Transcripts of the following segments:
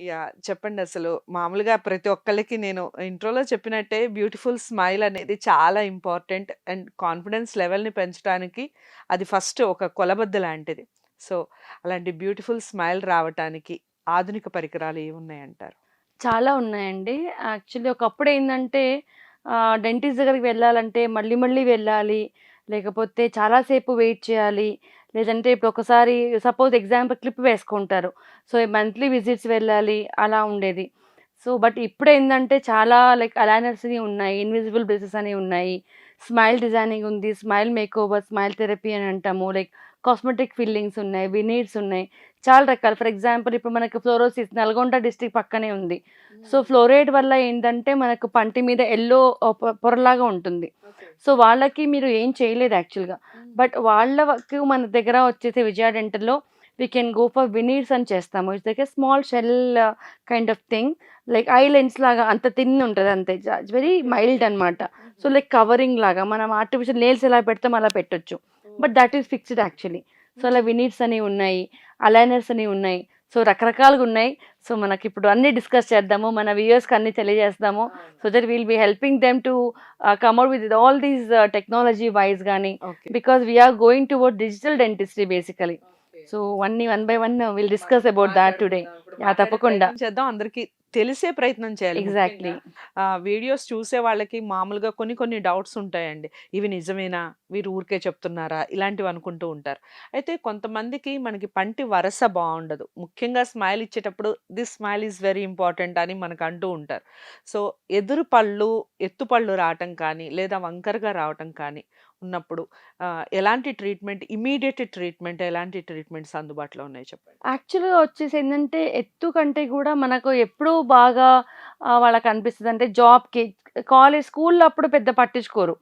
Yeah చెప్పండి అసలు మామూలుగా ప్రతి ఒక్కళ్ళకి నేను ఇంట్రోలో చెప్పినట్టే బ్యూటిఫుల్ స్మైల్ అనేది చాలా ఇంపార్టెంట్. అండ్ కాన్ఫిడెన్స్ లెవెల్‌ని పెంచడానికి అది ఫస్ట్ ఒక కొలబద్ద లాంటిది. సో, అలాంటి బ్యూటిఫుల్ స్మైల్ రావటానికి ఆధునిక పరికరాలు ఏమున్నాయంటారు? చాలా ఉన్నాయండి. యాక్చువల్లీ ఒకప్పుడు ఏంటంటే డెంటిస్ట్ దగ్గరికి వెళ్ళాలంటే మళ్ళీ మళ్ళీ వెళ్ళాలి. లేకపోతే చాలాసేపు వెయిట్ చేయాలి. లేదంటే ఇప్పుడు ఒకసారి సపోజ్ ఎగ్జాంపుల్ క్లిప్ వేసుకుంటారు. సో, మంత్లీ విజిట్స్ వెళ్ళాలి అలా ఉండేది. సో, బట్ ఇప్పుడు ఏంటంటే చాలా లైక్ అలైనర్స్‌ని ఉన్నాయి. ఇన్విజిబుల్ బ్రేసెస్ అనేవి ఉన్నాయి. స్మైల్ డిజైనింగ్ ఉంది. స్మైల్ మేకోవర్, స్మైల్ థెరపీ అని అంటాము. లైక్ కాస్మెటిక్ ఫిల్లింగ్స్ ఉన్నాయి. వినీర్స్ ఉన్నాయి. చాలా రకాలు. ఫర్ ఎగ్జాంపుల్ ఇప్పుడు మనకు ఫ్లోరోసిస్ నల్గొండ డిస్ట్రిక్ట్ పక్కనే ఉంది. సో, ఫ్లోరైడ్ వల్ల ఏందంటే మనకు పంటి మీద పొ పొరలాగా ఉంటుంది. సో, వాళ్ళకి మీరు ఏం చేయలేదు యాక్చువల్‌గా. బట్ వాళ్ళకు మన దగ్గర వచ్చేసి Vijaya డెంటల్‌లో we can go for veneers అని చేస్తాము. It's like a small shell kind of thing. Like eye lens లాగా అంత థిన్ ఉంటది అంతే. వెరీ మైల్డ్ అన్నమాట. సో, లైక్ కవరింగ్ లాగా మనం ఆర్టిఫిషియల్ నెయిల్స్ ఎలా పెడతామో అలా పెట్టొచ్చు. But that is fixed actually. So, అలా వినీర్స్ అనేవి ఉన్నాయి. అలైనర్స్ అనేవి ఉన్నాయి. సో, రకరకాలుగా ఉన్నాయి. సో, మనకిప్పుడు అన్నీ డిస్కస్ చేద్దాము. మన వ్యూయర్స్‌కి అన్నీ తెలియజేస్తాము. So that will be helping them to uh, come out with all these technology wise గాని okay. Because we are going toward digital dentistry basically. So, అన్నీ one by one will discuss about that today. తప్పకుండా. చేద్దాం. అందరికి తెలిసే ప్రయత్నం చేయాలి. Exactly. Videos చూసే వాళ్ళకి మామూలుగా కొన్ని కొన్ని డౌట్స్ ఉంటాయండి. ఇవి నిజమేనా? వీరు ఊరికే చెప్తున్నారా? ఇలాంటివి అనుకుంటూ ఉంటారు. అయితే కొంతమందికి మనకి పంటి వరస బాగుండదు ముఖ్యంగా స్మైల్ ఇచ్చేటప్పుడు this smile is very important అని మనకు అంటూ ఉంటారు. సో, ఎదురు పళ్ళు, ఎత్తు పళ్ళు రావటం కానీ, లేదా వంకరగా రావటం కానీ ఉన్నప్పుడు ఎలాంటి ట్రీట్మెంట్ ఇమీడియట్ ట్రీట్మెంట్ ఎలాంటి ట్రీట్మెంట్స్ అందుబాటులో ఉన్నాయి చెప్పండి? యాక్చువల్‌గా వచ్చేసి ఏంటంటే ఎత్తు కంటే కూడా మనకు ఎప్పుడూ బాగా వాళ్ళకి అనిపిస్తుంది అంటే జాబ్‌కి, కాలేజ్, స్కూల్‌లో అప్పుడు పెద్ద పట్టించుకోరు.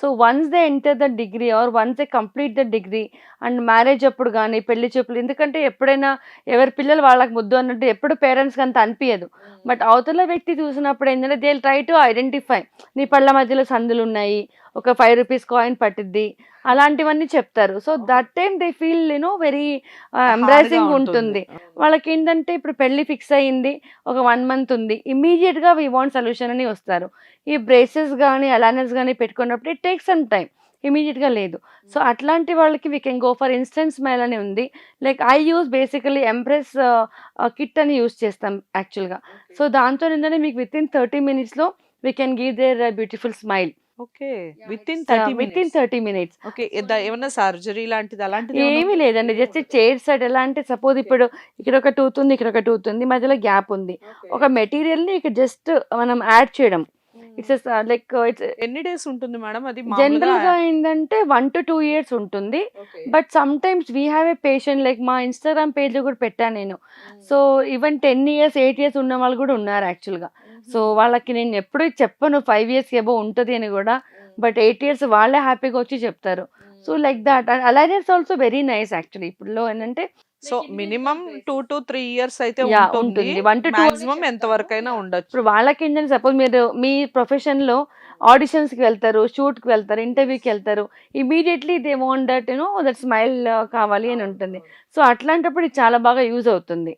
So, once they enter the degree or once they complete the degree and marriage అప్పుడు గాని, పెళ్ళి చూపులు ఎందుకంటే ఎప్పుడైనా ఎవరి పిల్లలు వాళ్ళకి ముద్దు అన్నట్టు ఎప్పుడు పేరెంట్స్‌కి అంత అనిపియదు. బట్ అవతల వ్యక్తి చూసినప్పుడు ఏంటంటే దే ట్రై టు ఐడెంటిఫై నీ పళ్ళ మధ్యలో సందులున్నాయి. ఒక రూ. 5 కాయిన్ పట్టిద్ది. అలాంటివన్నీ చెప్తారు. So, that time they feel you know very embarrassing ఉంటుంది. ఉంటుంది. వాళ్ళకేంటంటే ఇప్పుడు పెళ్ళి ఫిక్స్ అయింది. ఒక 1 మంత్ ఉంది. ఇమ్మీడియేట్‌గా వి వాంట్ సొల్యూషన్ అని వస్తారు. ఈ బ్రేసెస్ గాని, అలైనర్స్ గాని పెట్టుకున్నప్పుడు ఇట్ టేక్స్ సమ్ టైమ్. ఇమ్మీడియేట్‌గా లేదు. సో, అట్లాంటి వాళ్ళకి we can go for instant smile అని ఉంది. Like I use basically Empress kit అని యూజ్ చేస్తాం యాక్చువల్‌గా. సో, దాంతో ఏంటంటే మీకు వితిన్ 30 మినిట్స్‌లో we can give their beautiful smile. Okay. Within it's 30 within minutes. 30 minutes. Okay. ఏమన్నా సర్జరీ లాంటిది అలాంటిది ఏమన్నా ఏమీ? లేదండి. జస్ట్ చైర్ సైడ్ ఎలా అంటే సపోజ్ ఇప్పుడు ఇక్కడ ఒక టూత్ ఉంది. ఇక్కడ ఒక టూత్ ఉంది. మధ్యలో గ్యాప్ ఉంది. ఒక మెటీరియల్‌ని ఇక్కడ జస్ట్ మనం యాడ్ చేయడం. ఇట్స్ లైక్ ఇట్స్ ఎన్ని డేస్ ఉంటుంది మేడం అది మామూలుగా? జనరల్‌గా ఏందంటే 1-2 ఇయర్స్ ఉంటుంది. But sometimes we have a patient like మా ఇన్‌స్టాగ్రామ్ పేజ్‌లో కూడా పెట్టాను నేను. సో, ఈవెన్ 10 ఇయర్స్, 8 ఇయర్స్ ఉన్న వాళ్ళు కూడా ఉన్నారు యాక్చువల్‌గా. సో, వాళ్ళకి నేను ఎప్పుడు చెప్పను 5 ఇయర్స్ అబోవ్ ఉంటది అని కూడా. బట్ 8 ఇయర్స్ వాళ్ళే హ్యాపీగా వచ్చి చెప్తారు. So, like and aligners also very nice actually. ఇప్పుడులో ఏంటంటే సో, మినిమమ్ 2-3 ఇయర్స్ అయితే! ఉంటుంది. ఉంటుంది. 1-2 మాక్సిమం ఎంత వరకైనా ఉండొచ్చు. ఇప్పుడు వాళ్ళకేంటంటే సపోజ్ మీరు మీ ప్రొఫెషన్‌లో ఆడిషన్స్‌కి వెళ్తారు, షూట్‌కి వెళ్తారు, ఇంటర్వ్యూకి వెళ్తారు. Immediately they want that you know that smile కావాలి అని ఉంటుంది. సో, అట్లాంటప్పుడు ఇది చాలా బాగా యూజ్ అవుతుంది.